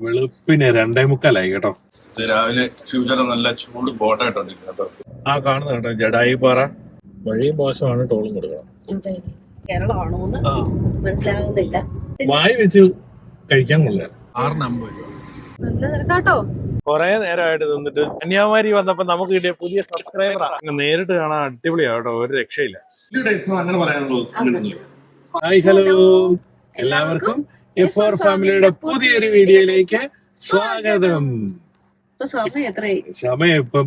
വെളുപ്പിന് രണ്ടേ മുക്കാലായി കേട്ടോ. രാവിലെ ഫ്യൂച്ചർ നല്ല ചൂട് ബോട്ടായിട്ടുണ്ട് കേട്ടോ. ആ കാണുന്ന കേട്ടോ. ജഡായി പാറ. വഴിയും മോശമാണ് ടോളും കൊടുക്കണം. കേരളമാണോന്ന് മനസ്സിലാകുന്നില്ല വായി വെച്ച് കഴിക്കാൻ കൊള്ളാം. നല്ല കൊറേ നേരമായിട്ട് നിന്നിട്ട് കന്യാകുമാരി വന്നപ്പോ നമുക്ക് കിട്ടിയ പുതിയ സബ്സ്ക്രൈബറാ നേരിട്ട് കാണാൻ അടിപൊളിയാ കേട്ടോ ഒരു രക്ഷയില്ല. അങ്ങനെ പറയാനുള്ളൂ. ഹായ് ഹലോ എല്ലാവർക്കും എഫ് ഫാമിലിയുടെ പുതിയൊരു വീഡിയോയിലേക്ക് സ്വാഗതം. സമയം എത്രയായി? സമയം ഇപ്പം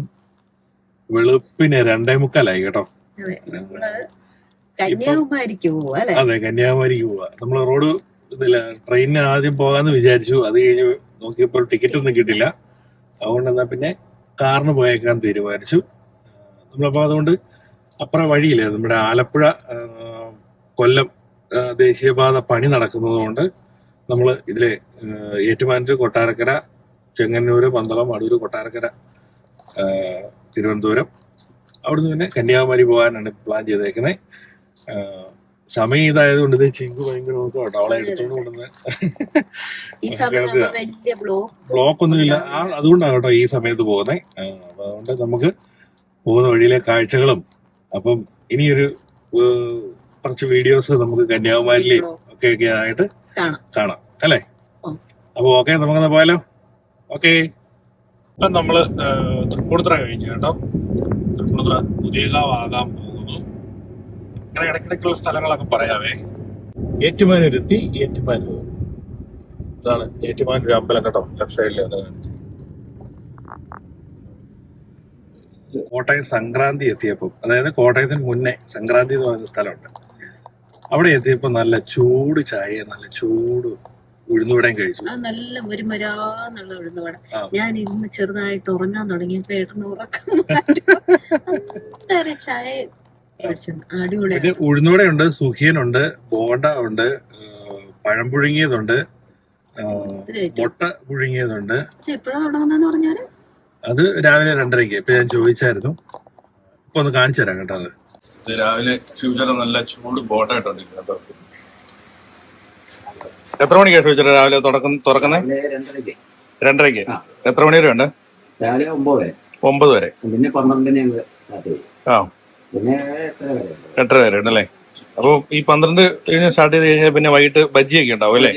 വെളുപ്പിന് രണ്ടേ മുക്കാലായി കേട്ടോ. കന്യാകുമാരിക്ക് പോവാ അതെ കന്യാകുമാരിക്ക് പോവാ. നമ്മൾ റോഡ് ഇതില്ല ട്രെയിനിന് ആദ്യം പോകാന്ന് വിചാരിച്ചു. അത് കഴിഞ്ഞ് നോക്കിയപ്പോൾ ടിക്കറ്റ് ഒന്നും കിട്ടില്ല. അതുകൊണ്ട് എന്നാ പിന്നെ കാറിന് പോയേക്കാൻ തീരുമാനിച്ചു. നമ്മളപ്പോ അതുകൊണ്ട് അപ്പുറം വഴിയില്ല നമ്മുടെ ആലപ്പുഴ കൊല്ലം ദേശീയപാത പണി നടക്കുന്നത് കൊണ്ട് നമ്മൾ ഇതിലെ ഏറ്റുമാനൂർ കൊട്ടാരക്കര ചെങ്ങന്നൂര് പന്തളം അടൂര് കൊട്ടാരക്കര തിരുവനന്തപുരം. അവിടുന്ന് പിന്നെ കന്യാകുമാരി പോകാനാണ് പ്ലാൻ ചെയ്തേക്കുന്നത് സമയം ഇതായതുകൊണ്ട് ഇത് ചിങ്കു ഭയങ്കര അവളെ എടുത്തോണ്ട് കൊണ്ടുവന്ന് ബ്ലോക്ക് ഒന്നുമില്ല. അതുകൊണ്ടാണ് കേട്ടോ ഈ സമയത്ത് പോകുന്നത് അപ്പൊ അതുകൊണ്ട് നമുക്ക് പോകുന്ന വഴിയിലെ കാഴ്ചകളും അപ്പം ഇനിയൊരു കുറച്ച് വീഡിയോസ് നമുക്ക് കന്യാകുമാരിയിലെയും ഒക്കെ ഒക്കെ ആയിട്ട് കാണാം. കാണാം. അല്ലേ? അപ്പോൾ അപ്പൊ ഓക്കെ നമുക്കൊന്ന് പോയാലോ? ഓക്കെ. ഇപ്പം നമ്മൾ ഏഹ്, തൃപ്പൂണിത്തുറ കഴിഞ്ഞു കേട്ടോ. തൃപ്പൂണിത്തുറ പുതിയകാവാകാൻ പോകുന്നു. അങ്ങനെ ഇടയ്ക്കിടയ്ക്കുള്ള സ്ഥലങ്ങളൊക്കെ പറയാവേ. ഏറ്റുമാനൂരെത്തി ഏറ്റുമാനൂർ. ഇതാണ് ഏറ്റുമാനൂർ അമ്പലം കേട്ടോ ലെഫ്റ്റ് സൈഡിൽ കോട്ടയം സംക്രാന്തി എത്തിയപ്പോൾ അതായത് കോട്ടയത്തിന് മുന്നേ സംക്രാന്തി എന്ന് പറയുന്ന സ്ഥലമുണ്ട്. അവിടെ എത്തിയപ്പോ നല്ല ചൂട് ചായ നല്ല ചൂട് ഉഴുന്നുവടയും കഴിച്ചു. ആ നല്ല മുരുമരാന്നുള്ള ഉഴുന്നുവട. ഞാൻ ഇന്ന് ചെറുതായിട്ട് ഉറങ്ങാൻ തുടങ്ങിയപ്പോ ഏട്ടന് ഉറക്കം അന്നേരം ചായ. അടിപൊളി. ഉഴുന്നുവടയുണ്ട് സുഖിയനുണ്ട് ബോണ്ട ഉണ്ട് പഴം പുഴുങ്ങിയതുണ്ട് മുട്ട പുഴുങ്ങിയതുണ്ട്. പറഞ്ഞാൽ? അത് രാവിലെ രണ്ടരയ്ക്ക്. ഇപ്പൊ ഞാൻ ചോദിച്ചായിരുന്നു. ഇപ്പൊ ഒന്ന് കാണിച്ചു തരാം കേട്ടോ അത്. ഇത് രാവിലെ ഫ്യൂച്ചർ നല്ല ചൂട് ബോട്ടായിട്ടുണ്ട് കേട്ടോ. എത്ര മണിക്കാണ് ഫ്യൂച്ചർ രാവിലെ തുറക്കുന്ന? തുറക്കുന്നത് രണ്ടരയ്ക്ക്. ആ. എത്ര മണി വരെ ഉണ്ട്? രാവിലെ ഒമ്പത് വരെ. ഒമ്പത് വരെ. പിന്നെ പന്ത്രണ്ടിന് ആ. പിന്നെ എട്ടര വരെ ഉണ്ട്. എട്ടര വരെ ഉണ്ട് അല്ലേ അപ്പൊ ഈ പന്ത്രണ്ട് കഴിഞ്ഞ് സ്റ്റാർട്ട് ചെയ്ത് കഴിഞ്ഞാൽ പിന്നെ വൈകിട്ട് ബജ്ജിയൊക്കെ ഉണ്ടാവും അല്ലേ.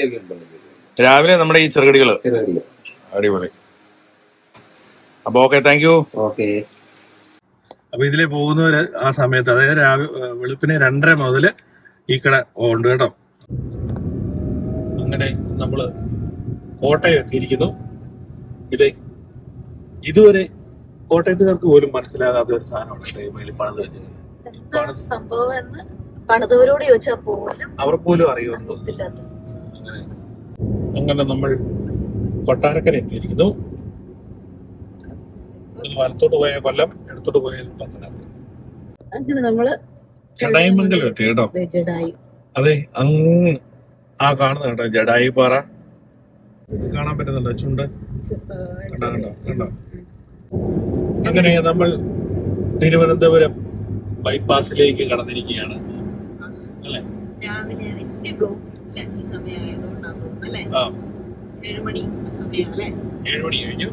രാവിലെ നമ്മുടെ ഈ ചെറുകടികൾ. ചെറുകടികൾ. അടിപൊളി. അപ്പൊ ഓക്കെ താങ്ക് യു. ഓക്കെ. അപ്പൊ ഇതിലെ പോകുന്നവര് ആ സമയത്ത് അതായത് രാവിലെ വെളുപ്പിന് രണ്ടര മുതൽ ഈ കട ഉണ്ട് കേട്ടോ. അങ്ങനെ നമ്മൾ കോട്ടയം എത്തിയിരിക്കുന്നു. ഇത് ഇതുവരെ കോട്ടയത്തുകാർക്ക് പോലും മനസ്സിലാകാത്ത ഒരു സാധനമാണ് മേളിൽ പണിത് വെച്ചിരിക്കുന്നത് സംഭവം എന്ന് പണിതവരോട് ചോദിച്ചാൽ പോലും അവർ പോലും അറിയുന്നു അങ്ങനെ നമ്മൾ കൊട്ടാരക്കര എത്തിയിരിക്കുന്നു. വലത്തോട്ട് പോയ കൊല്ലം ഇടത്തോട്ട് പോയ പത്തനാപുരം. അങ്ങനെ നമ്മൾ ചടയമംഗലം എത്തി കേട്ടോ. ജഡായു. അതെ അങ്ങ് ആ കാണുന്ന കേട്ടോ ജഡായി പാറ. കാണാൻ പറ്റുന്നുണ്ടോ? ചുണ്ട്? കണ്ടോ കണ്ടോ കണ്ടോ? അങ്ങനെ നമ്മൾ തിരുവനന്തപുരം ബൈപ്പാസിലേക്ക് കടന്നിരിക്കുകയാണ്. അല്ലേ? രാവിലെ വലിയ ബ്ലോക്ക് ഇല്ല ഈ സമയമായതുകൊണ്ടാണ് തോന്നുന്നു അല്ലേ? ആ. ഏഴുമണി സമയം അല്ലേ? ഏഴ് മണി കഴിഞ്ഞു.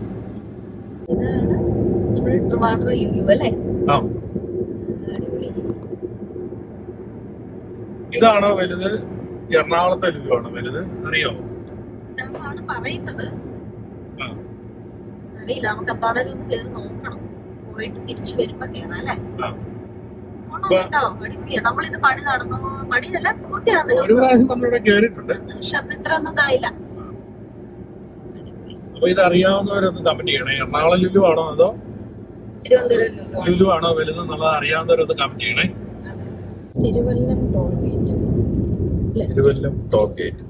ഇതാണ് ലുലു അല്ലേ? ഇതാണോ വലുത്? എറണാകുളത്തെ ലുലു ആണോ വലുത്? അറിയോ? പറയുന്നത്. ആ. അറിയില്ല നമുക്ക് എന്താണേലും ഒന്ന് കയറി നോക്കണം. പോയിട്ട് തിരിച്ചു വരുമ്പോ കേറാം അല്ലേ? നമ്മളിത് പണി നടന്നു പണിയല്ല പൂർത്തിയാകുന്നില്ല ഒന്നും ഇതായില്ല. അപ്പൊ ഇത് അറിയാവുന്നവരൊന്ന് കമന്റ് ചെയ്യണേ. എറണാകുളം ലുലു ആണോ അതോ ലുലു ആണ്. വലുത് എന്നുള്ളത് അറിയാവുന്നവരൊന്ന് കമന്റ് ചെയ്യണേ. Thiruvallam toll gate. Thiruvallam toll gate.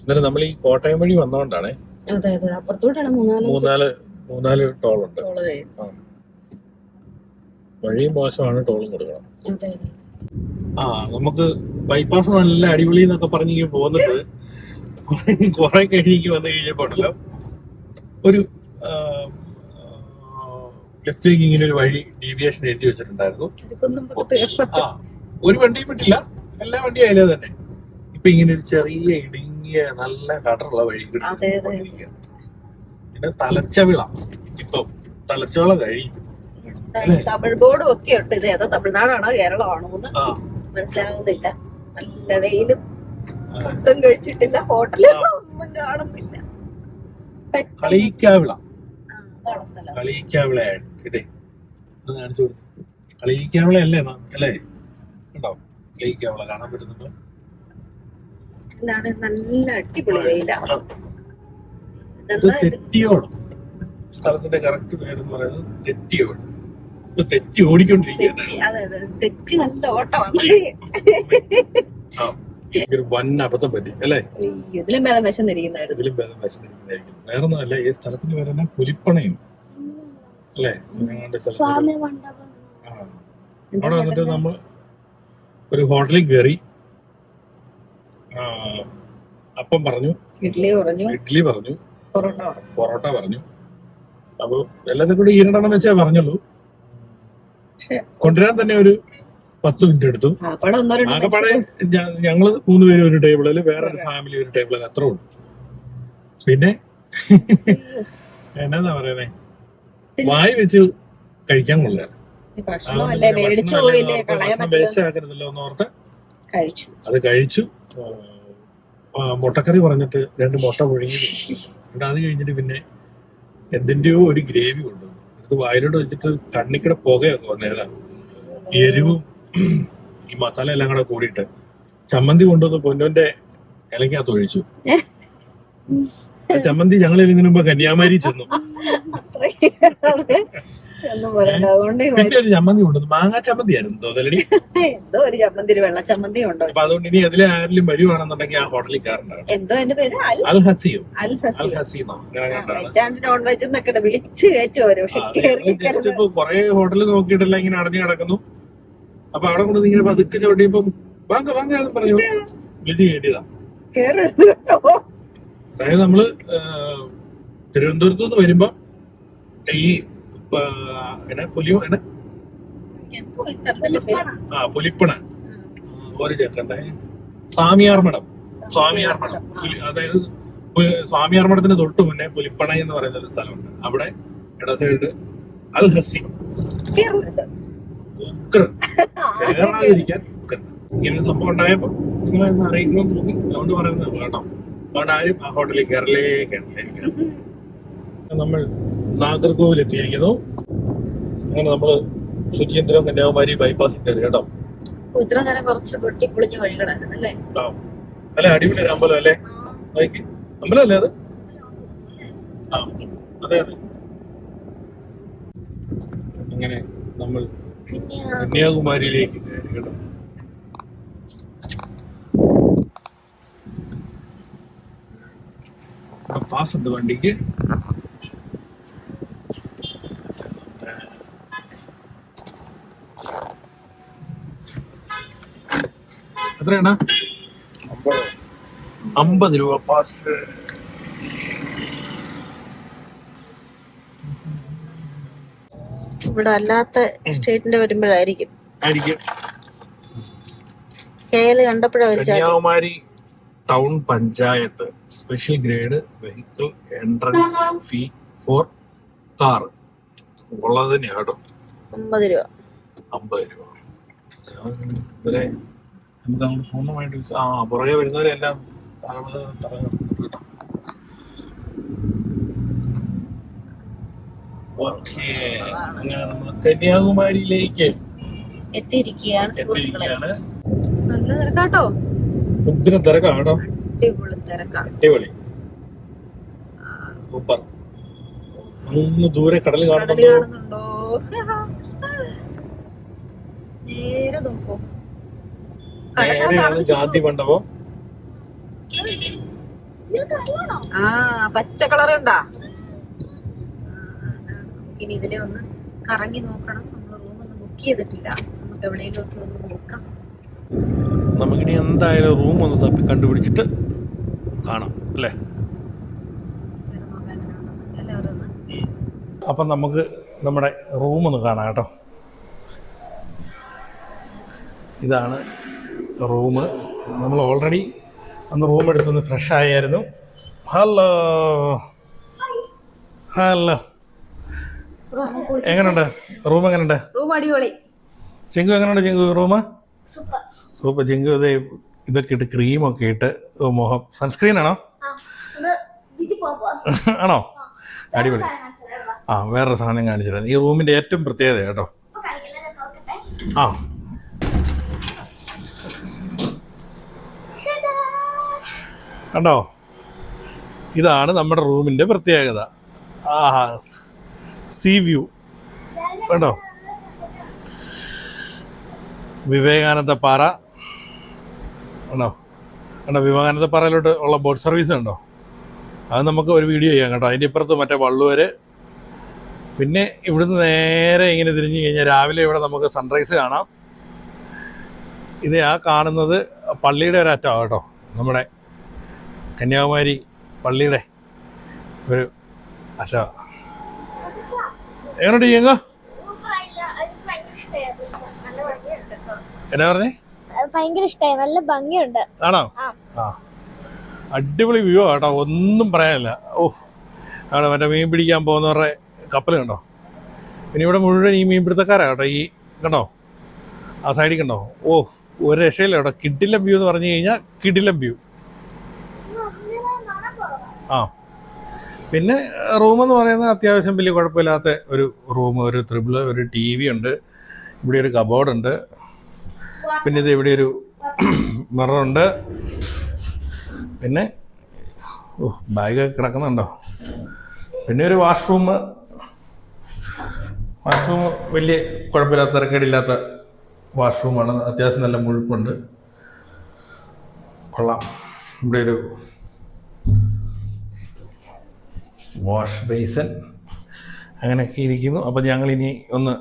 ഇന്നലെ നമ്മൾ ഈ കോട്ടയം വഴി വന്നോണ്ടാണ്. അതെ അതെ. അപ്പുറത്തോട്ടാണ് മൂന്നാൽ മൂന്നാൽ ടോൾ ഉണ്ട്. വഴിയും മോശമാണ് ടോളും കൊടുക്കണം. ആ നമുക്ക് ബൈപ്പാസ് നല്ല അടിപൊളി എന്നൊക്കെ പറഞ്ഞ് പോകുന്നത് കുറെ കഴിഞ്ഞ് വന്നു കഴിഞ്ഞപ്പോ ഒരു ലെഫ്റ്റിലേക്ക് ഇങ്ങനെ ഒരു വഴി ഡീവിയേഷൻ എഴുതി വെച്ചിട്ടുണ്ടായിരുന്നു. ആ ഒരു വണ്ടിയും വിട്ടില്ല എല്ലാ വണ്ടിയും അതിലേ തന്നെ. ഇപ്പൊ ഇങ്ങനെ ഒരു ചെറിയ ഇടുങ്ങിയ നല്ല കടറുള്ള വഴി. പിന്നെ തലച്ചവിള. ഇപ്പൊ തലച്ചവിള കഴിയും തമിഴ് ബോർഡും ഒക്കെ ഉണ്ട് ഇത്. ഏതാ തമിഴ്നാടാണോ കേരളമാണോ എന്ന് മനസ്സിലാകുന്നില്ല. നല്ല വെയിലും. ഫുഡും കഴിച്ചിട്ടില്ല. ഹോട്ടലുകളും ഒന്നും കാണുന്നില്ല. പെട്ടെന്ന് കളിയിക്കാവിള. ഇതേ ഒന്ന് കാണിച്ചു കൊടുത്തു. കളിയിക്കാവിള അല്ലേ അല്ലേ? ഉണ്ടോ കളിയിക്കാവിള കാണാൻ പറ്റുന്നുണ്ടോ? എന്താണ് നല്ല അടിപൊളി വെയിലാണ്? തെറ്റിയോട്. സ്ഥലത്തിന്റെ കറക്റ്റ് പേരെന്ന് പറയുന്നത് തെറ്റിയോട്. തെറ്റി ഓടിക്കൊണ്ടിരിക്കുകയാണ്. തെറ്റി നല്ല ഓട്ടമാണ്. ഒരു വൻ അബദ്ധം പറ്റി അല്ലേ? ഇതിലും ഭേദം വിശന്നിരിക്കുന്നായിരുന്നു ഇതിലും ഭേദം വശത്തിരിക്കുന്നതായിരിക്കും വേറൊന്നുമല്ല ഈ സ്ഥലത്തിന് പേര് തന്നെ പുലിപ്പണയും. അല്ലേ? ഞങ്ങളുടെ സ്ഥലത്ത് അവിടെ വന്നിട്ട് നമ്മൾ ഒരു ഹോട്ടലിൽ കയറി അപ്പം പറഞ്ഞു. ഇഡ്ഡലി പറഞ്ഞു ഇഡ്ഡലി പറഞ്ഞു. പൊറോട്ട പറഞ്ഞു പൊറോട്ട പറഞ്ഞു. അപ്പൊ എല്ലാത്തിനും കൂടി ഈരണ്ടെണ്ണം വെച്ചേ പറഞ്ഞുള്ളൂ. കൊണ്ടുവരാൻ തന്നെ ഒരു പത്ത് മിനിറ്റ് എടുത്തു. ആകെപ്പാടെ ഞങ്ങൾ മൂന്ന് പേര് ഒരു ടേബിളിൽ വേറെ ഒരു ഫാമിലി ഒരു ടേബിളിൽ അത്ര ഉള്ളൂ. പിന്നെ എന്നാ പറയുന്നേ? വായി വെച്ച് കഴിക്കാൻ കൊള്ളാം ഓർത്ത് അത് കഴിച്ചു. മുട്ടക്കറി പറഞ്ഞിട്ട് രണ്ട് മുട്ട പുഴുങ്ങി എന്നിട്ട് അത് കഴിഞ്ഞിട്ട് പിന്നെ എന്തിന്റെയോ ഒരു ഗ്രേവി കൊണ്ടുവന്നു. ഇത് വായിലോട്ട് വെച്ചിട്ട് കണ്ണിക്കട പുകയൊക്കെ വന്നേതാണ് എരിവും ഈ മസാല എല്ലാം കൂടെ കൂടിയിട്ട് ചമ്മന്തി കൊണ്ടുവന്ന് പൊന്നോന്റെ ഇലക്കകത്ത് ഒഴിച്ചു. ചമ്മന്തി ഞങ്ങൾ ഇതിനു മുമ്പ് കന്യാകുമാരി ചെന്നു. പിന്നെ ഒരു ചമ്മന്തി കൊണ്ടുവന്നു. മാങ്ങാ ചമ്മന്തി ആയിരുന്നു തോന്നലടി എന്തോ ഒരു ചമ്മന്തി വെള്ള ചമ്മന്തി ഉണ്ടോ അപ്പൊ അതുകൊണ്ട് ഇനി അതിലെ ആരെങ്കിലും വരുവാണെന്നുണ്ടെങ്കിൽ ആ ഹോട്ടലിൽ കയറണ്ടാണ് എന്തോ എന്റെ പേര്? അൽ ഹസിയോ അൽ ഹസിയോ നോൺ വെജ് എന്നൊക്കെ വിളിച്ചു കയറ്റും അവർ? പക്ഷെ കൊറേ ഹോട്ടലിൽ നോക്കിയിട്ടല്ല ഇങ്ങനെ അടഞ്ഞു കിടക്കുന്നു. അപ്പൊ അവിടെ കൊണ്ട് ഇങ്ങനെ പതുക്കെ ചവിട്ടിയപ്പോ വാങ്ക വാങ്ക എന്ന് പറഞ്ഞു. വിളിച്ച് കയറ്റിയതാ. അതായത് നമ്മൾ തിരുവനന്തപുരത്ത് നിന്ന് വരുമ്പോ ഈ എന്നെ. ആ പുലിപ്പണ. ഒരു ചെക്കണ്ടേ സ്വാമിയാർ മഠം. സ്വാമിയാർ മഠം. അതായത് പു- സ്വാമിയാർ മഠത്തിന് തൊട്ട് മുന്നേ പുലിപ്പണ എന്ന് പറയുന്ന ഒരു സ്ഥലമുണ്ട്. അവിടെ ഇട സൈഡ് അൽ ഹസി ഇങ്ങനെ സംഭവം ഉണ്ടായപ്പോ നിങ്ങളെ ഒന്ന് അറിയിക്കണമെന്ന് തോന്നി. അതുകൊണ്ട് പറയുന്നത് കേട്ടോ. അതുകൊണ്ട് ആരും ആ ഹോട്ടലിൽ കയറലേ കയറലേ. നമ്മൾ നാഗർകോവിൽ എത്തിയിരിക്കുന്നു. അങ്ങനെ നമ്മൾ ശുചീന്ദ്രം കന്യാകുമാരി ബൈപ്പാസിൽ കയറി കേട്ടോ. ഇത്ര നേരം കുറച്ച് വഴികളായിരുന്നു അല്ലേ? അടിപൊളി അമ്പലം അല്ലേ? അമ്പലം അല്ലേ അത്. അതെ അതെ. അങ്ങനെ നമ്മൾ കന്യാകുമാരിയിലേക്ക് കയറി കേട്ടോ പാസ് ഉണ്ട് വണ്ടിക്ക്. എത്രയാണ്? അമ്പത് രൂപ പാസ്. ഇവിടെ അല്ലാത്ത സ്റ്റേറ്റിന്റെ വരുമ്പോഴായിരിക്കും. ആയിരിക്കും. കേൽ town panchayat special grade vehicle entrance fee for car. ഉള്ളത് കേട്ടോ. അമ്പത് രൂപ. അമ്പത് രൂപ. ഇവരെ നമുക്ക് അങ്ങോട്ട് പൂർണമായിട്ട് ആ പുറകെ വരുന്നവരെല്ലാം തറ കേട്ടോ. ഓക്കേ. അങ്ങനെ നമ്മൾ കന്യാകുമാരിയിലേക്ക് എത്തിയിരിക്കുകയാണ് എത്തിയിരിക്കുകയാണ്. നല്ല തിരക്കാട്ടോ? ഉഗ്ര തിരക്കാണോ? അടിപൊളി തിരക്കാണ് അടിപൊളി. സൂപ്പർ. അങ്ങ് ദൂരെ കടൽ കടൽ കാണുന്നുണ്ടോ? നേരെ നോക്കൂ. നേരെയാണ് ഗാന്ധി മണ്ഡപം. ആ പച്ച കളർ ഉണ്ടാ ഇനി ഇതിലെ ഒന്ന് കറങ്ങി നോക്കണം. നമ്മൾ റൂം ഒന്നും ബുക്ക് ചെയ്തിട്ടില്ല. നമുക്ക് എവിടെയെങ്കിലും ഒക്കെ ഒന്ന് നോക്കാം. നമുക്കിനി എന്തായാലും റൂം ഒന്ന് തപ്പി കണ്ടുപിടിച്ചിട്ട് കാണാം അല്ലേ? അപ്പം നമുക്ക് നമ്മുടെ റൂം ഒന്ന് കാണാം കേട്ടോ. ഇതാണ് റൂം നമ്മൾ ഓൾറെഡി അന്ന് റൂം എടുത്തൊന്ന് ഫ്രഷ് ആയായിരുന്നു. ഹലോ ഹലോ എങ്ങനെയുണ്ട് റൂം എങ്ങനെയുണ്ട് റൂം അടിപൊളി. ചിങ്കു എങ്ങനെയുണ്ട് ചിങ്കു? റൂം? സൂപ്പർ. ചിങ്കു ഇത് ഇതൊക്കെ ഇട്ട് ക്രീമൊക്കെ ഇട്ട് മുഖം. സൺസ്ക്രീൻ ആണോ? ആണോ? അടിപൊളി. ആ വേറൊരു സാധനം കാണിച്ചിരുന്നു. ഈ റൂമിന്റെ ഏറ്റവും പ്രത്യേകത കേട്ടോ. ആ. കണ്ടോ? ഇതാണ് നമ്മുടെ റൂമിന്റെ പ്രത്യേകത. ആ സീ വ്യൂ. കണ്ടോ? വിവേകാനന്ദ പാറ. ഉണ്ടോ കണ്ടോ? വിവേകാനന്ദ പാറയിലോട്ട് ഉള്ള ബോട്ട് സർവീസ് ഉണ്ടോ അത് നമുക്ക് ഒരു വീഡിയോ ചെയ്യാം കേട്ടോ. അതിന്റെ ഇപ്പുറത്ത് മറ്റേ വള്ളുവര്. പിന്നെ ഇവിടുന്ന് നേരെ ഇങ്ങനെ തിരിഞ്ഞു കഴിഞ്ഞാൽ രാവിലെ ഇവിടെ നമുക്ക് സൺറൈസ് കാണാം. ഇത് ആ കാണുന്നത് പള്ളിയുടെ ഒരു അറ്റമാണ് കേട്ടോ. നമ്മുടെ കന്യാകുമാരി പള്ളിയുടെ ഒരു അറ്റ എങ്ങനെയുണ്ട് ചെയ്യങ്ങ എന്നാ പറഞ്ഞേ? ഭയങ്കര ഇഷ്ടമായി നല്ല ഭംഗിയുണ്ട്. ആണോ? ആ. അടിപൊളി വ്യൂ കേട്ടോ. ഒന്നും പറയാനില്ല. ഓ അവിടെ മറ്റേ മീൻ പിടിക്കാൻ പോകുന്നവരുടെ കപ്പൽ കണ്ടോ? പിന്നെ ഇവിടെ മുഴുവൻ ഈ മീൻപിടുത്തക്കാരാ കേട്ടോ. ഈ കണ്ടോ? ആ സൈഡിൽ കണ്ടോ? ഓ ഒരു രക്ഷയില്ല കേട്ടോ. കിഡിലം വ്യൂ എന്ന് പറഞ്ഞു കഴിഞ്ഞാൽ കിഡിലം വ്യൂ ആ. പിന്നെ റൂം എന്ന് പറയുന്നത് അത്യാവശ്യം വലിയ കുഴപ്പമില്ലാത്ത ഒരു റൂം ഒരു ത്രിബിൾ ഒരു ടി വി ഉണ്ട്. ഇവിടെ ഒരു കബോർഡ് ഉണ്ട്. പിന്നെ ഇത് ഇവിടെ ഒരു മിററുണ്ട് പിന്നെ ഓ ബാഗൊക്കെ കിടക്കുന്നുണ്ടോ? പിന്നെ ഒരു വാഷ്റൂം വാഷ്റൂം വലിയ കുഴപ്പമില്ലാത്ത തിരക്കേടില്ലാത്ത വാഷ്റൂമാണ് അത്യാവശ്യം നല്ല മുഴുപ്പുണ്ട് കൊള്ളാം. ഇവിടെ ഒരു വാഷ് ബേസൻ. അങ്ങനെയൊക്കെ ഇരിക്കുന്നു. അപ്പോൾ ഞങ്ങൾ ഇനി ഒന്ന്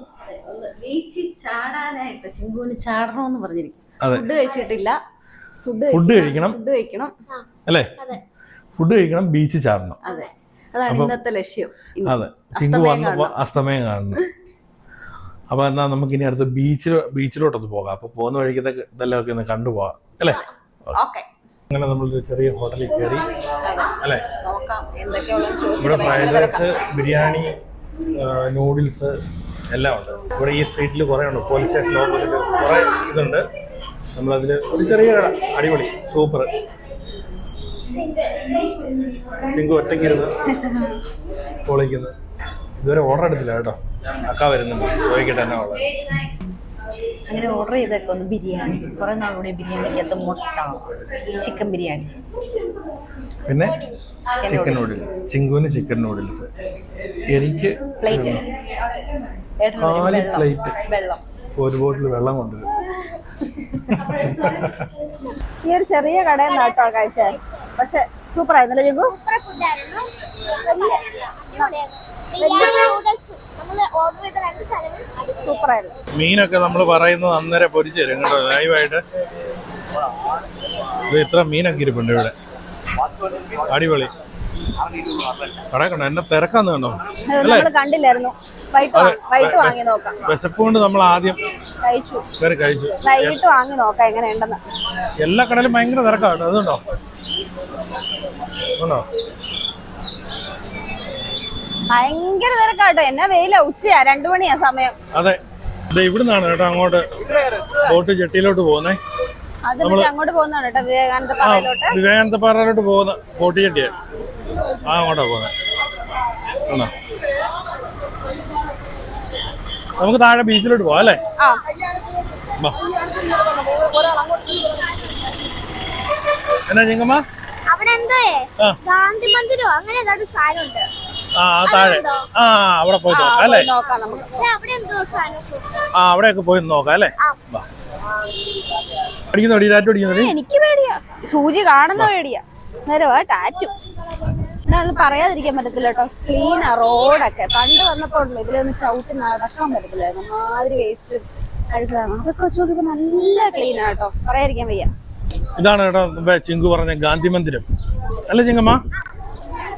ബീച്ചിൽ ചാടാനായിട്ട് ചിങ്കൂന് ചാടണമെന്ന് പറഞ്ഞിരിക്കും അതെ. ഫുഡ് കഴിച്ചിട്ടില്ല. ഫുഡ് ഫുഡ് കഴിക്കണം ഫുഡ് കഴിക്കണം. അല്ലേ? അതെ. ഫുഡ് കഴിക്കണം ബീച്ച് ചാടണം. അതെ. അതാണ് ഇന്നത്തെ ലക്ഷ്യം. അതെ. ചിങ്കു അസ്തമയം കാണുന്നു അപ്പൊ എന്നാ നമുക്ക് ഇനി അടുത്ത് ബീച്ചിൽ ബീച്ചിലോട്ടൊന്ന് പോകാം. അപ്പൊ പോകുന്ന വഴിക്ക് ഇതെല്ലാം ഒക്കെ ഒന്ന് കണ്ടുപോകാം. അല്ലേ? ഓക്കെ. അങ്ങനെ നമ്മൾ ചെറിയ ഹോട്ടലിൽ കയറി അല്ലേ? ഇവിടെ ഫ്രൈഡ് റൈസ് ബിരിയാണി നൂഡിൽസ് എല്ലാം ഉണ്ട്. ഇവിടെ ഈ സ്ട്രീറ്റിൽ കുറേ ഉണ്ട്. പോലീസ് സ്റ്റേഷൻ ഓപ്പോസിറ്റ് കുറേ ഇതുണ്ട്. നമ്മളതിൽ ഒരു ചെറിയ കട അടിപൊളി സൂപ്പർ. ചിങ്കു ഒറ്റയ്ക്കിരുന്ന് പൊളിക്കുന്നു. ഇതുവരെ ഓർഡർ എടുത്തില്ല കേട്ടോ. അക്ക വരുന്നുണ്ട്. ചോദിക്കട്ടെ എന്നാ ഉള്ളത്. അങ്ങനെ ഓർഡർ ചെയ്തൊക്കെ ഒന്ന് ബിരിയാണി കുറെ നാളുകൂടി ബിരിയാണിക്കകത്ത് മുട്ട ചിക്കൻ ബിരിയാണി പിന്നെ ചിക്കൻ നൂഡിൽസ് ചിങ്കുവിന് ചിക്കൻ നൂഡിൽസ് എനിക്ക് പ്ലേറ്റ് നാല് പ്ലേറ്റ് വെള്ളം ഒരു ബോട്ടിൽ വെള്ളം കൊണ്ടുവരും ഈ ഒരു ചെറിയ കടയിൽ നിന്ന് കാഴ്ച പക്ഷെ സൂപ്പർ ആയിരുന്നല്ലേ ജഗു സൂപ്പർ മീനൊക്കെ നമ്മൾ പറയുന്നത് അന്നേരം പൊരിച്ചു തരും കേട്ടോ ലൈവായിട്ട്. ഇത് ഇത്ര മീനൊക്കെ ഇരിപ്പുണ്ട് ഇവിടെ. അടിപൊളി. കട കണ്ടോ? എന്നെ തിരക്കാന്ന് കണ്ടോ? കണ്ടില്ലായിരുന്നു. വിശപ്പുകൊണ്ട് നമ്മൾ ആദ്യം കഴിച്ചു. കയറി കഴിച്ചു. വൈകിട്ട് വാങ്ങി നോക്കാം എങ്ങനെയുണ്ടെന്ന്. എല്ലാ കടയിലും ഭയങ്കര തിരക്കാണ് അതുണ്ടോ ഉണ്ടോ ഭയങ്കര തിരക്കാട്ടോ. എന്നാ വെയില? ഉച്ചയാ? രണ്ടു മണിയാ സമയം. അതെ. ഇത് ഇവിടുന്നാണ് കേട്ടോ അങ്ങോട്ട് ബോട്ട് ജെട്ടിയിലോട്ട് പോകുന്നേ. അത് അങ്ങോട്ട് പോകുന്നതാണ് കേട്ടോ വിവേകാനന്ദ പാറയിലോട്ട് വിവേകാനന്ദ പാറയിലോട്ട് പോകുന്ന ബോട്ട് ജെട്ടിയെ. ആ അങ്ങോട്ടാ പോകുന്നത് നമുക്ക് താഴെ ബീച്ചിലോട്ട് പോവാം അല്ലേ. എന്നാ ചിങ്കമ്മ അവിടെ എന്തോ ഗാന്ധി മന്ദിരോ? അങ്ങനെ ഏതാണ്ട് സാധനം ഉണ്ട് ആ ആ താഴെ. ആ അവിടെ പോയി നോക്കാം അല്ലേ? ആ അവിടെയൊക്കെ പോയി നോക്കാം അല്ലേ. അടിക്കുന്നോടി രാറ്റ് അടിക്കുന്നോടി? എനിക്ക് പേടിയാ. സൂചി കാണുന്ന പേടിയാ. നേരവാ ടാറ്റു. എന്നാലും പറയാതിരിക്കാൻ പറ്റത്തില്ല കേട്ടോ. ക്ലീനാ റോഡൊക്കെ പണ്ട് വന്നപ്പോ ഉള്ളു ഇതിലൊന്നും ചവിട്ടി നടക്കാൻ പറ്റത്തില്ലായിരുന്നു. മാതിരി വേസ്റ്റ് അഴുക്കാണ് അതൊക്കെ വെച്ച് നല്ല ക്ലീനാ കേട്ടോ. പറയാതിരിക്കാൻ വയ്യ. ഇതാണ് കേട്ടോ ചിങ്കു പറഞ്ഞ ഗാന്ധി മന്ദിരം. അല്ലേ ചിങ്കമ്മ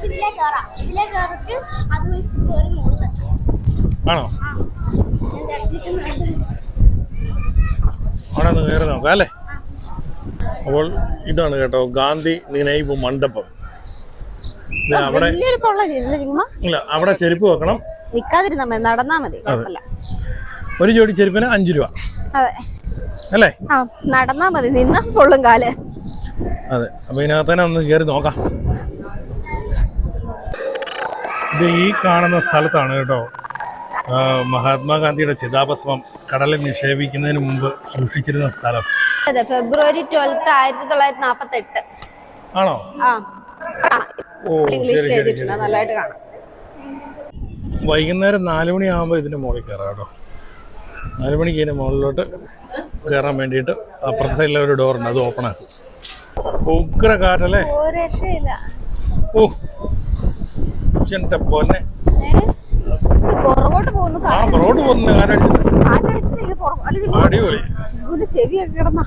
ഇതിലേ കയറാം ഇതിലേ കയറിട്ട് അത് വെച്ച് കയറി മുകളിൽ ആണോ? അവിടെ ഒന്ന് കയറി നോക്കാം അല്ലേ? അപ്പോൾ ഇതാണ് കേട്ടോ ഗാന്ധി നിനൈവ് മണ്ഡപം. അവിടെ ഇല്ല അവിടെ ചെരുപ്പ് വെക്കണം. നിക്കാതിരുന്നാ മതി നടന്നാ മതി ഒരു ജോഡി ചെരുപ്പിന് അഞ്ചു രൂപ. അതെ. അല്ലേ? ആ നടന്നാ മതി നിന്നാ പൊള്ളും കാൽ. അതെ അപ്പൊ ഇതിനകത്ത് തന്നെ ഒന്ന് കയറി നോക്കാം. ഇത് ഈ കാണുന്ന സ്ഥലത്താണ് കേട്ടോ. മഹാത്മാഗാന്ധിയുടെ ചിതാഭസ്മം കടലിൽ നിക്ഷേപിക്കുന്നതിന് മുമ്പ് സൂക്ഷിച്ചിരുന്ന സ്ഥലം. അതെ ഫെബ്രുവരി ട്വൽത്ത് ആയിരത്തി തൊള്ളായിരത്തി നാപ്പത്തി എട്ട് ആണോ ഇംഗ്ലീഷിൽ എഴുതിയിട്ടുണ്ട്. നല്ലതായിട്ട് കാണാം. വൈകുന്നേരം നാല് മണിയാകുമ്പോൾ ഇതിന്റെ മുകളിൽ കയറാം കേട്ടോ. നാല് മണിക്ക് ഇതിന്റെ മുകളിലോട്ട് കയറാൻ വേണ്ടിയിട്ട് അപ്പുറത്തെ സൈഡിലെ ഒരു ഡോറുണ്ട് അത് ഓപ്പൺ ആക്കും. ഉഗ്ര കാറ്റല്ലേ ഓ എന്റെ പൊന്നെ പുറകോട്ട് പോകുന്നു ആ പോകുന്ന കാറ്റടിച്ചിട്ട് അടിപൊളി. ചെവിയൊക്കെ കിടന്ന്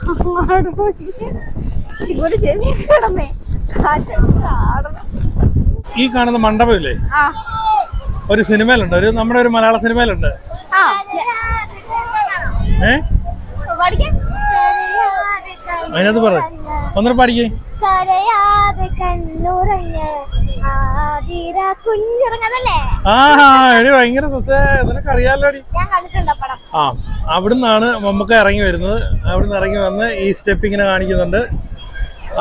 ചെവിയൊക്കെ കിടന്നേ. ഈ കാണുന്ന മണ്ഡപമില്ലേ? ഒരു സിനിമയിലുണ്ട്. ഒരു നമ്മുടെ ഒരു മലയാള സിനിമയിലുണ്ട്. ഏ? അതിനകത്ത് പറ. ഒന്നര പാടിക്കേ കരയാതെ ആ എടി ഭയങ്കര നിനക്ക് ആ അവിടുന്നാണ് നമുക്ക് ഇറങ്ങി വരുന്നത്. അവിടുന്ന് ഇറങ്ങി വന്ന് ഈ സ്റ്റെപ്പ് ഇങ്ങനെ കാണിക്കുന്നുണ്ട്.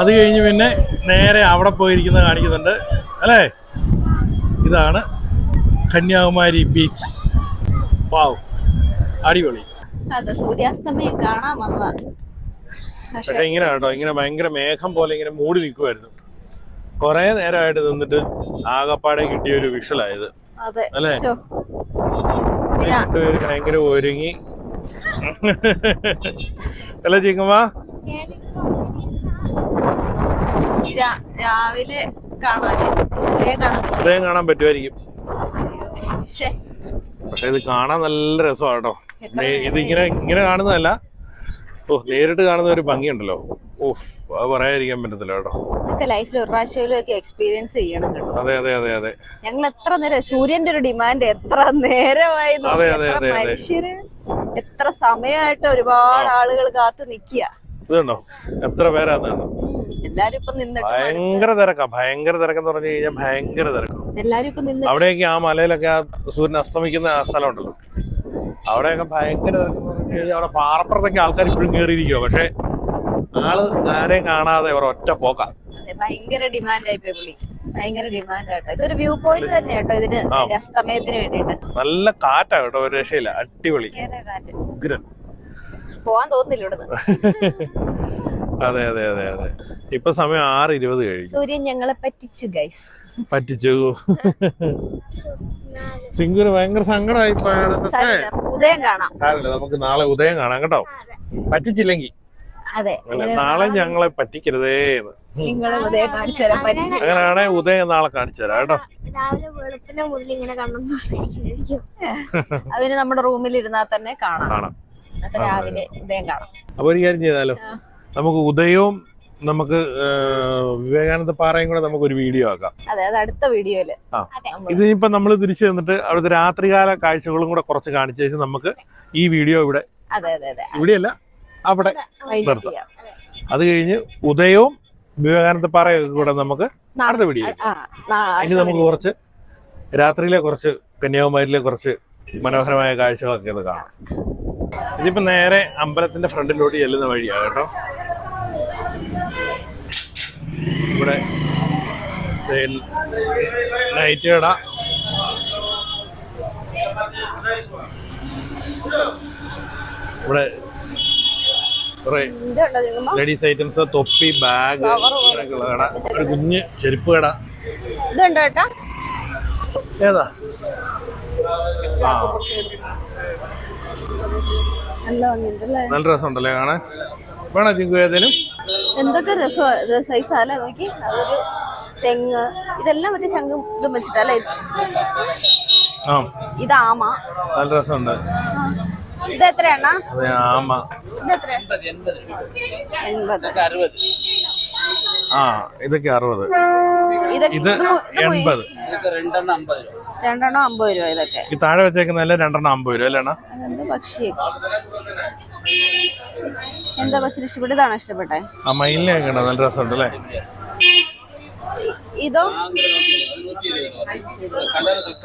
അത് കഴിഞ്ഞ് പിന്നെ നേരെ അവിടെ പോയിരിക്കുന്ന കാണിക്കുന്നുണ്ട്. അല്ലേ? ഇതാണ് കന്യാകുമാരി ബീച്ച് വാവ് അടിപൊളി. അതെ സൂര്യാസ്തമയം കാണാൻ വന്നതാണ്. പക്ഷെ ഇങ്ങനെ കേട്ടോ ഇങ്ങനെ ഭയങ്കര മേഘം പോലെ ഇങ്ങനെ മൂടി നിൽക്കുമായിരുന്നു കുറെ നേരമായിട്ട് നിന്നിട്ട് ആകപ്പാടെ കിട്ടിയ ഒരു വിഷലായത്. അല്ലേ? രണ്ടുപേര് ഭയങ്കര ഒരുങ്ങി. അല്ല ചിങ്ങമ്മ? രാവിലെ ഇത്രയും ഇതേ കാണാൻ. പറ്റും. കാണാൻ പറ്റുമായിരിക്കും. പക്ഷെ ഇത് കാണാൻ നല്ല രസമാണ് കേട്ടോ. ഇതിങ്ങനെ ഇങ്ങനെ കാണുന്നതല്ല. ഓ നേരിട്ട് കാണുന്ന ഒരു ഭംഗിയുണ്ടല്ലോ. ഓ അത് പറയാതിരിക്കാൻ പറ്റത്തില്ല കേട്ടോ. ലൈഫിൽ ഒരു ഒക്കെ എക്സ്പീരിയൻസ് ചെയ്യണം കേട്ടോ. അതെ അതെ അതെ അതെ. ഞങ്ങൾ എത്ര നേരം സൂര്യന്റെ ഒരു ഡിമാൻഡ് എത്ര നേരമായി. മനുഷ്യര് എത്ര സമയമായിട്ട് ഒരുപാട് ആളുകൾ കാത്തു നിക്കുക ഇത് കണ്ടോ? എത്ര പേരാന്ന്. ഭയങ്കര തിരക്കാ. ഭയങ്കര തിരക്കെന്ന് പറഞ്ഞു കഴിഞ്ഞാൽ ഭയങ്കര തിരക്കാ. എല്ലാരും ഇപ്പൊ നിന്നിട്ട് അവിടെയൊക്കെ ആ മലയിലൊക്കെ ആ സൂര്യൻ അസ്തമിക്കുന്ന ആ സ്ഥലം ഉണ്ടല്ലോ അവിടെയൊക്കെ ഭയങ്കര തിരക്കെന്ന് പറഞ്ഞു കഴിഞ്ഞാൽ അവിടെ പാറപ്പുറത്തൊക്കെ ആൾക്കാർ ഇപ്പോഴും കയറിയിരിക്കുവോ. പക്ഷെ ആൾ ആരെയും കാണാതെ അവർ ഒറ്റ പോക്കാ. ഭയങ്കര ഡിമാൻഡ് ആയി പോയി പുള്ളി. ഭയങ്കര ഡിമാൻഡ് ആട്ടോ ഇതൊരു വ്യൂ പോയിന്റ് തന്നെ കേട്ടോ ഇതിന്. അസ്തമയത്തിന് വേണ്ടിട്ട് നല്ല കാറ്റാ കേട്ടോ ഒരു രക്ഷയില്ല. അടിപൊളി. ഉഗ്രൻ. പോവാൻ തോന്നുന്നില്ല ഇവിടുന്ന്. അതെ അതെ അതെ അതെ. ഇപ്പൊ സമയം ആറ് ഇരുപത് കഴിഞ്ഞു. സൂര്യൻ ഞങ്ങളെ പറ്റിച്ചു ഗൈസ് പറ്റിച്ചു. സിംഗുന് ഭയങ്കര സങ്കടമായി ഉദയം കാണാം. നമുക്ക് നാളെ ഉദയം കാണാം കേട്ടോ. പറ്റിച്ചില്ലെങ്കിൽ അതെ നാളെ ഞങ്ങളെ പറ്റിക്കരുതേ നിങ്ങളെ ഉദയം കാണിച്ചു നാളെ കാണിച്ചു തരാം കേട്ടോ. രാവിലെ ഇങ്ങനെ അവന് നമ്മുടെ റൂമിൽ ഇരുന്നാൽ തന്നെ കാണാം. കാണാം. അപ്പൊ രാവിലെ ഉദയം കാണാം. അപ്പൊ ഒരു കാര്യം ചെയ്താലോ? നമുക്ക് ഉദയവും നമുക്ക് വിവേകാനന്ദ പാറയും കൂടെ നമുക്ക് ഒരു വീഡിയോ ആക്കാം. അതെ അത് അടുത്ത വീഡിയോയിൽ. ഇതിനിപ്പോ നമ്മൾ തിരിച്ചു തന്നിട്ട് അവിടുത്തെ രാത്രികാല കാഴ്ചകളും കൂടെ കുറച്ച് കാണിച്ച ശേഷം നമുക്ക് ഈ വീഡിയോ ഇവിടെ ഇവിടെയല്ല അവിടെ നിർത്താം. അത് കഴിഞ്ഞ് ഉദയവും വിവേകാനന്ദ പാറയൊക്കെ കൂടെ നമുക്ക് അടുത്ത വീഡിയോ ഇനി നമുക്ക് കുറച്ച് രാത്രിയിലെ കുറച്ച് കന്യാകുമാരിയിലെ കുറച്ച് മനോഹരമായ കാഴ്ചകളൊക്കെ ഒന്ന് കാണാം. ഇതിപ്പോ നേരെ അമ്പലത്തിന്റെ ഫ്രണ്ടിലോട്ട് ചെല്ലുന്ന വഴിയാ കേട്ടോ. ഇവിടെ നൈറ്റ് കട. ഇവിടെ കുറെ? ലേഡീസ് ഐറ്റംസ് തൊപ്പി ബാഗ് കട. ഒരു കുഞ്ഞ് ചെരുപ്പ് കട. ഇതുണ്ടോ ഏതാ? ആ. നല്ല രസമുണ്ടല്ലേ കാണാൻ? വേണോ ചിങ്കു ഏതേലും? എന്തൊക്കെ രസം സൈസാലേ നോക്കി? അതൊരു തെങ്ങ് ഇതെല്ലാം മറ്റേ ശംഖും ഇതും വെച്ചിട്ടല്ലേ ആ. ഇത് ആമ. നല്ല രസമുണ്ട്. ഇത് എത്രയാണ് ആമ. ഇത് എത്ര? എൺപത്. ആ ഇതൊക്കെ അറുപത്. ഇത് എൺപത്. രണ്ടെണ്ണം അമ്പത് രൂപ. രണ്ടെണ്ണം അമ്പത് രൂപ ഇതൊക്കെ. ഈ താഴെ വെച്ചേക്കുന്നല്ലേ രണ്ടെണ്ണം അമ്പത് രൂപ അല്ലേ അതെന്ത് പക്ഷി എന്താ കൊച്ചിന് ഇഷ്ടപ്പെട്ട ഇതാണോ ഇഷ്ടപ്പെട്ടെ? ആ മയിലിനെ കണ്ടോ? നല്ല രസമുണ്ട് അല്ലേ? ഇതോ?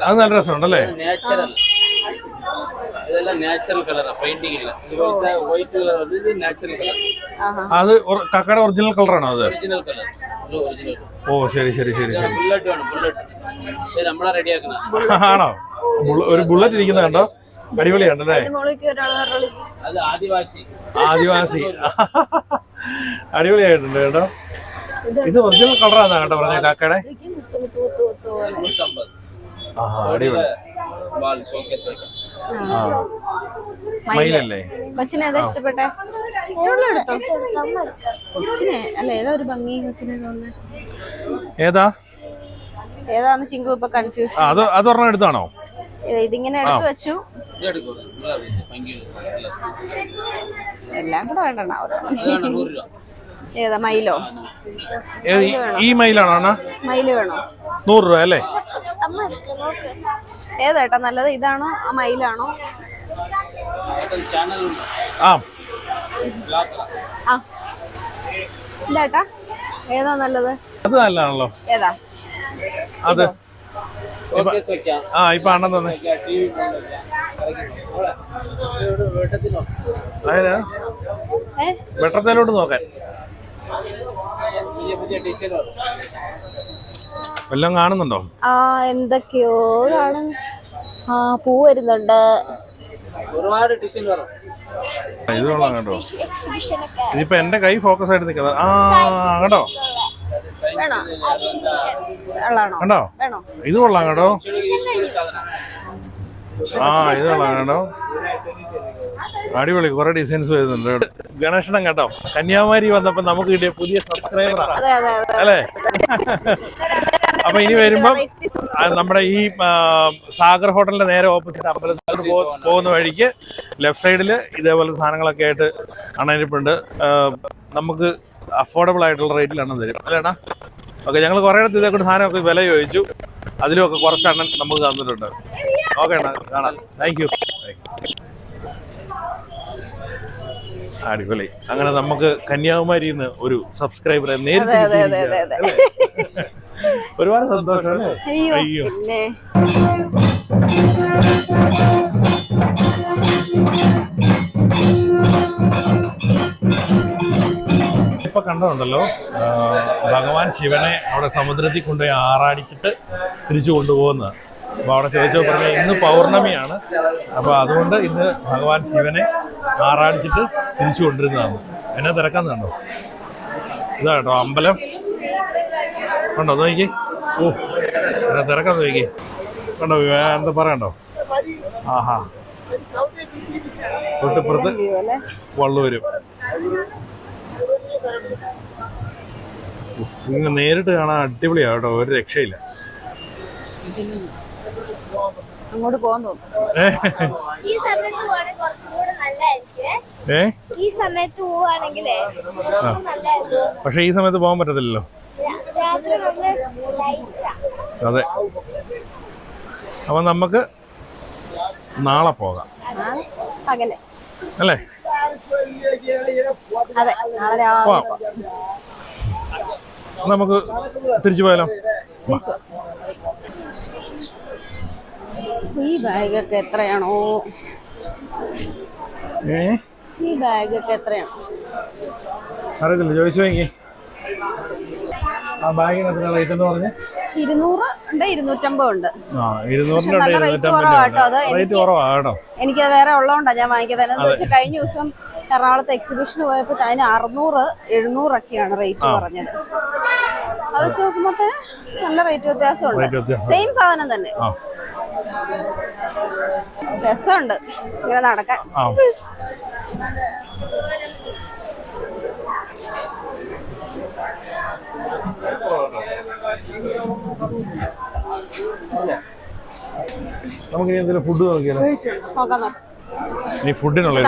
അത് നല്ല രസമുണ്ട് இதெல்லாம் நேச்சுரல் ഒറിജിനൽ കളറാണോ അത് ഒറിജിനൽ കളർ ഓ ശരി ശരി ശരി ശരി. റെഡിയാക്കണം ആണോ ഒരു ബുള്ളറ്റ് ഇരിക്കുന്ന കണ്ടോ? അടിപൊളിയാണല്ലേ അത് ആദിവാസി. ആദിവാസി. അടിപൊളിയായിട്ടുണ്ട് കേട്ടോ. ഇത് ഒറിജിനൽ കളറാണ് കേട്ടോ പറഞ്ഞ കാക്കയുടെ? അടിപൊളി. വാൾ ഷോക്കേസ് വെക്കാം ആ. മയിലല്ലേ? കൊച്ചിനെ ഏതാ ഇഷ്ടപ്പെട്ടെ? കൊച്ചിനെ അല്ല ഏതാ ഒരു ഭംഗി കൊച്ചിനെ തോന്നുന്നത് ഏതാ? ഏതാന്ന് ചിങ്കു ഇപ്പൊ കൺഫ്യൂഷൻ അത് അത് ഒരെണ്ണം എടുത്താണോ? ഇതിങ്ങനെ എടുത്തു വെച്ചു. എല്ലാം കൂടെ വേണ്ടണ ഓരോ ഏതാ മൈലോ ഈ മൈലാണോ മൈൽ വേണോ? നൂറ് രൂപ അല്ലേ? ഏതാട്ടാ നല്ലത്? ഇതാണോ? ആ മൈലാണോ ആ. ആ. ഇതാട്ടാ ഏതാ നല്ലത്? അത് നല്ലതാണല്ലോ. ഏതാ? അത്. ആ ഇപ്പൊ അണ്ണൻ തന്നെ. വെട്ടത്തിലോട്ട് നോക്കാൻ. വല്ലതും കാണുന്നുണ്ടോ? ആ എന്തൊക്കെയോ കാണും ആ പൂ വരുന്നുണ്ട്. ഒരുപാട് ഡിസൈൻ വരും ഇത് കൊള്ളാം കേട്ടോ. ഇതിപ്പോ എന്റെ കൈ ഫോക്കസ് ആയിട്ട് നിൽക്കുന്നത്. ആ കേട്ടോ കണ്ടോ? വേണോ? ഇത് കൊള്ളാം കേട്ടോ. ആ ഇത് കൊള്ളാം കേട്ടോ. അടിപൊളി കുറെ ഡിസൈൻസ് വരുന്നുണ്ട്. ഗണേഷണം ഗണേശനം കേട്ടോ കന്യാകുമാരി വന്നപ്പോ നമുക്ക് കിട്ടിയ പുതിയ അതെ അല്ലേ? അപ്പൊ ഇനി വരുമ്പം നമ്മുടെ ഈ സാഗർ ഹോട്ടലിന്റെ നേരെ ഓപ്പോസിറ്റ് അമ്പലത്തോട് പോ- പോകുന്ന വഴിക്ക് ലെഫ്റ്റ് സൈഡിൽ ഇതേപോലെ സാധനങ്ങളൊക്കെ ആയിട്ട് അണയിരിപ്പുണ്ട് നമുക്ക് അഫോർഡബിൾ ആയിട്ടുള്ള റേറ്റിലാണ് തരും. അല്ലേടാ ഓക്കെ ഞങ്ങൾ കുറേ ഇടത്ത് ഇതേക്കൂട്ട് സാധനമൊക്കെ വില ചോദിച്ചു. അതിലുമൊക്കെ കുറച്ച് കുറച്ചെണ്ണം നമുക്ക് തന്നിട്ടുണ്ട്. ഓക്കെ അണ്ണാ കാണാം. താങ്ക് യു അടിപൊളി. അങ്ങനെ നമുക്ക് കന്യാകുമാരിയിൽ നിന്ന് ഒരു സബ്സ്ക്രൈബറെ നേരിട്ട്? ഒരുപാട് സന്തോഷം അല്ലേ? അയ്യോ ഇപ്പൊ കണ്ടതുണ്ടല്ലോ ഭഗവാൻ ശിവനെ അവിടെ സമുദ്രത്തിൽ കൊണ്ടുപോയി ആറാടിച്ചിട്ട് തിരിച്ചു കൊണ്ടുപോകുന്നത്. അപ്പൊ അവിടെ ചോദിച്ചോ പറഞ്ഞാൽ ഇന്ന് പൗർണമിയാണ്. അപ്പൊ അതുകൊണ്ട് ഇന്ന് ഭഗവാൻ ശിവനെ ആറാടിച്ചിട്ട് തിരിച്ചു കൊണ്ടിരുന്നതാണ് എന്നെ തിരക്കാന്നുണ്ടോ? ഇതാ കേട്ടോ അമ്പലം ഉണ്ടോ നോക്കി. ഓ എന്നെ തിരക്കാൻ നോക്കി. കണ്ടോ? എന്താ പറയണ്ടോ? ആഹാ. തൊട്ടിപ്പുറത്ത് വള്ളൂരും നിങ്ങൾ നേരിട്ട് കാണാൻ അടിപൊളിയാ കേട്ടോ. ഒരു രക്ഷയില്ല. അങ്ങോട്ട് പോകാൻ തോന്നുന്നു. ഏ? ഈ സമയത്ത് പോവാണെങ്കിലേ പക്ഷെ ഈ സമയത്ത് പോകാൻ പറ്റത്തില്ലല്ലോ. രാ- നല്ല ലൈറ്റാ. അതെ. അപ്പൊ നമുക്ക് നാളെ പോകാം. അല്ലേ? അതെ. നാളെ രാവിലെ നമുക്ക് തിരിച്ചു പോയാലോ? ഈ ബാഗൊക്കെ എത്രയാണോ? ഏ? ഈ ബാഗൊക്കെ എത്രയാണോ അറിയത്തില്ല ചോദിച്ചു നോക്കി. ആ ബാഗിന് റേറ്റ് എന്ന് പറഞ്ഞ്? ഇരുന്നൂറ് ഉണ്ട് ഇരുന്നൂറ്റമ്പത് എനിക്ക് വേറെ ഉള്ളതുകൊണ്ടാ ഞാൻ വാങ്ങിക്കുന്നത് എന്ന് വെച്ചാൽ കഴിഞ്ഞ ദിവസം എറണാകുളത്ത് എക്സിബിഷന് പോയപ്പോൾ അതിന് അറുന്നൂറ് എഴുന്നൂറൊക്കെയാണ് റേറ്റ് പറഞ്ഞത്. അത് വെച്ച് നോക്കുമ്പോ നല്ല റേറ്റ് വ്യത്യാസമുണ്ട്. സെയിം സാധനം തന്നെ. രസമുണ്ട്. ഇങ്ങനെ നടക്കാൻ. ആ. നമുക്ക് ഇനി എന്തെങ്കിലും ഫുഡ് നോക്കിയാലോ? ഇനി ഫുഡിനുള്ള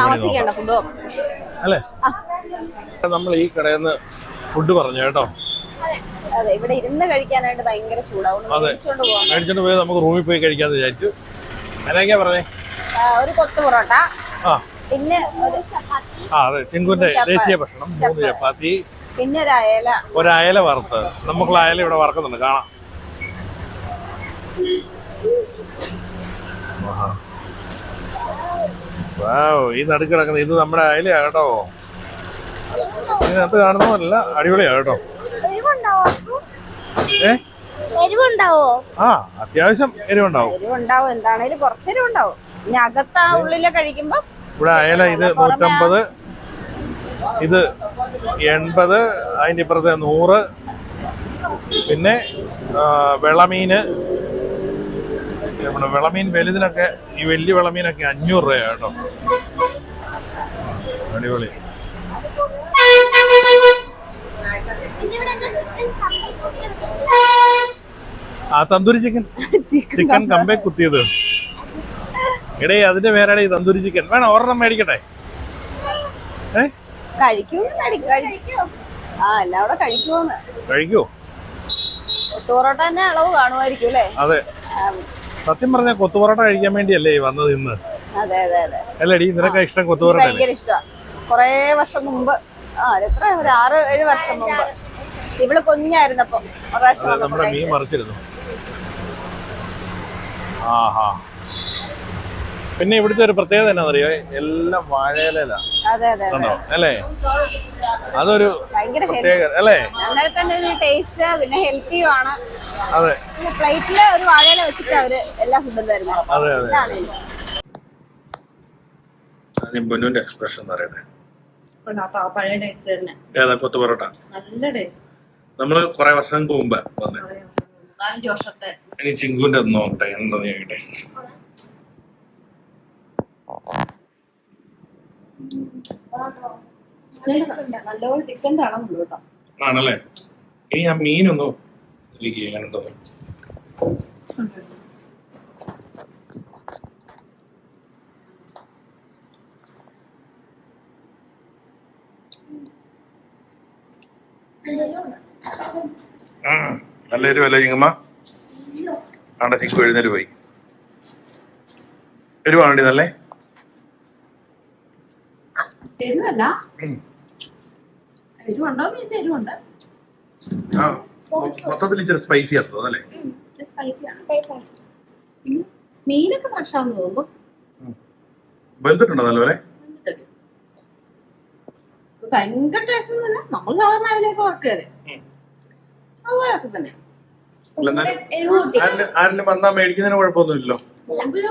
അല്ലേ? നമ്മൾ ഈ കടയിൽ നിന്ന് ഫുഡ് പറഞ്ഞു കേട്ടോ. അതെ ഇവിടെ ഇരുന്ന് കഴിക്കാനായിട്ട് ഭയങ്കര ചൂടാവും. മേടിച്ചോണ്ട് പോവാം. മേടിച്ചോണ്ട് പോയി നമുക്ക് റൂമിൽ പോയി കഴിക്കാന്ന് വിചാരിച്ചു. എന്നാ പറഞ്ഞേ? ഒരു കൊത്തു പൊറോട്ട. പിന്നെ ഒരു ആ അതെ ചിങ്കുന്റെ ചപ്പാത്തി. ദേശീയ ഭക്ഷണം മൂന്ന് ചപ്പാത്തി. ചപ്പാത്തി. പിന്നെ ഒരു അയല. ഒരു അയല വറുത്ത് നമുക്കുള്ള അയല ഇവിടെ വറക്കുന്നുണ്ട് കാണാം. ഈ നടുക്ക് കിടക്കുന്നത് ഇത് നമ്മുടെ അയലയാ കേട്ടോ. ഇതിനകത്ത് കാണുന്നതല്ല അടിപൊളിയാ കേട്ടോ. ഏ? എരിവുണ്ടാവോ? ആ അത്യാവശ്യം എരിവുണ്ടാവും. എരിവുണ്ടാവും. എന്താണേലും കുറച്ചെരിവുണ്ടാവും ഇനി അകത്ത് ആ ഉള്ളിലെ കഴിക്കുമ്പോ ഇവിടെ അയല ഇത് നൂറ്റമ്പത് ഇത് എൺപത് അതിന്റെ ഇപ്പുറത്തെ നൂറ് പിന്നെ വിളമീന് വെളമീന് നമ്മുടെ വെളമീൻ വലുതിനൊക്കെ ഈ വലിയ വെളമീനൊക്കെ അഞ്ഞൂറ് രൂപയാണ് കേട്ടോ. അടിപൊളി പിന്നെ ഇവിടെ എന്താ ചിക്കൻ ആ തന്തൂരി ചിക്കൻ ചിക്കൻ കമ്പേ കുത്തിയത്. എടേ അതിന്റെ പേരാണ് ഈ തന്തൂരി ചിക്കൻ വേണം ഒരെണ്ണം മേടിക്കട്ടെ? കഴിക്കും. തന്നെ അളവ് കാണുമായിരിക്കും അല്ലേ? അതെ. സത്യം പറഞ്ഞ കൊത്തുപൊറോട്ട കഴിക്കാൻ വേണ്ടിയല്ലേ വന്നത് ഇന്ന്? അതെ അതെ അതെ. അല്ലേടി നിനക്ക് ഇഷ്ടം കൊത്തുപൊറോട്ട ഭയങ്കര ഇഷ്ടമാണ് കൊറേ വർഷം മുമ്പ്. ആ എത്ര? ഒരു ആറ് ഏഴ് വർഷം മുമ്പ്. ഇവൾ കുഞ്ഞായിരുന്നപ്പോ ഒരു പ്രാവശ്യം വന്നപ്പോ നമ്മുടെ മീൻ. മറിച്ചിരുന്നു. ആഹാ. പിന്നെ ഇവിടുത്തെ ഒരു പ്രത്യേകത എന്നാണെന്നറിയോ എല്ലാം വാഴയിലാണ് അതെ അതെ അതെ. കണ്ടോ? അല്ലേ? അതൊരു ഭയങ്കര ഹെൽത്തി. പ്രത്യേക അല്ലേ? തന്നെ ഒരു ടേസ്റ്റ് പിന്നെ ഹെൽത്തിയും ആണ്. അതെ. പിന്നെ പ്ലേറ്റിൽ ഒരു വാഴയില വെച്ചിട്ട് അവർ എല്ലാ ഫുഡും തരുന്നത് അതെ അതെ. ഇതാണേലും എക്സ്പ്രഷൻ എന്ന് പറയട്ടെ പഴയ ടേസ്റ്റ് തന്നെ. ഏതാ കൊത്തു പൊറോട്ട? നല്ല ടേസ്റ്റ് നമ്മൾ കുറെ വർഷങ്ങൾക്ക് മുമ്പ് വന്നേ. നാലഞ്ച് വർഷത്തെ. ഇനി ചിങ്കുവിന്റെ ഒന്ന് നോക്കട്ടെ എന്താ ചോദിക്കട്ടെ? നല്ലപോലെ ചിക്കന്റെ അളവുണ്ട് കേട്ടോ. ആണല്ലേ? ഇനി ആ മീനൊന്ന് എനിക്ക് എങ്ങനെ തോന്നി ആ, നല്ല എരിവല്ലേ ചിങ്ങമ്മ ആണ്ട ചിക്കു എഴുന്നേറ്റ് പോയി. എരിവാണോ നല്ലേ? എരിവല്ല. എരിവുണ്ടോന്ന് ചോദിച്ചാൽ എരിവുണ്ട് മൊത്തത്തിൽ ഇച്ചിരി സ്പൈസി ആണ്. തോന്നല്ലേ മീനൊക്കെ ഫ്രഷാന്ന് തോന്നുന്നു. വെന്തിട്ടുണ്ടോ നല്ലപോലെ. ഭയങ്കര ടേസ്റ്റ് നമ്മൾ സാധാരണ അതിലേക്ക് വർക്ക് ഉം. അതുപോലൊക്കെ തന്നെ ആരിലും വന്നാ മേടിക്കുന്നതിന് കുഴപ്പമൊന്നുമില്ലല്ലോ. നമുക്ക്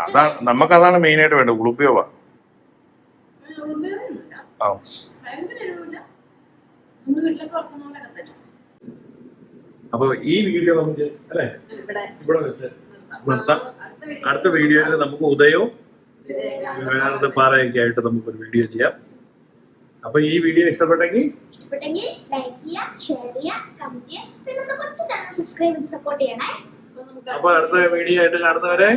അതാണ് നമുക്കതാണ് മെയിൻ ആയിട്ട് വേണ്ടത് ഉളുപ്പിയോവാ ആ. അപ്പൊ ഈ വീഡിയോ നമുക്ക് അല്ലേ? ഇവിടെ. ഇവിടെ വെച്ച് നിർത്താം. അടുത്ത വീഡിയോയിൽ നമുക്ക് ഉദയവും വേറെ പാറയൊക്കെ ആയിട്ട് നമുക്കൊരു വീഡിയോ ചെയ്യാം. അപ്പൊ ഈ വീഡിയോ ഇഷ്ടപ്പെട്ടെങ്കിൽ ഇഷ്ടപ്പെട്ടെങ്കിൽ ലൈക്ക് ചെയ്യുക ഷെയർ ചെയ്യുക കമന്റ് ചെയ്യുക. പിന്നെ നമ്മുടെ കൊച്ചു ചാനൽ സബ്സ്ക്രൈബ് ചെയ്ത് സപ്പോർട്ട് ചെയ്യണേ. അപ്പൊ അടുത്ത വീഡിയോ ആയിട്ട് കാണുന്നവരെ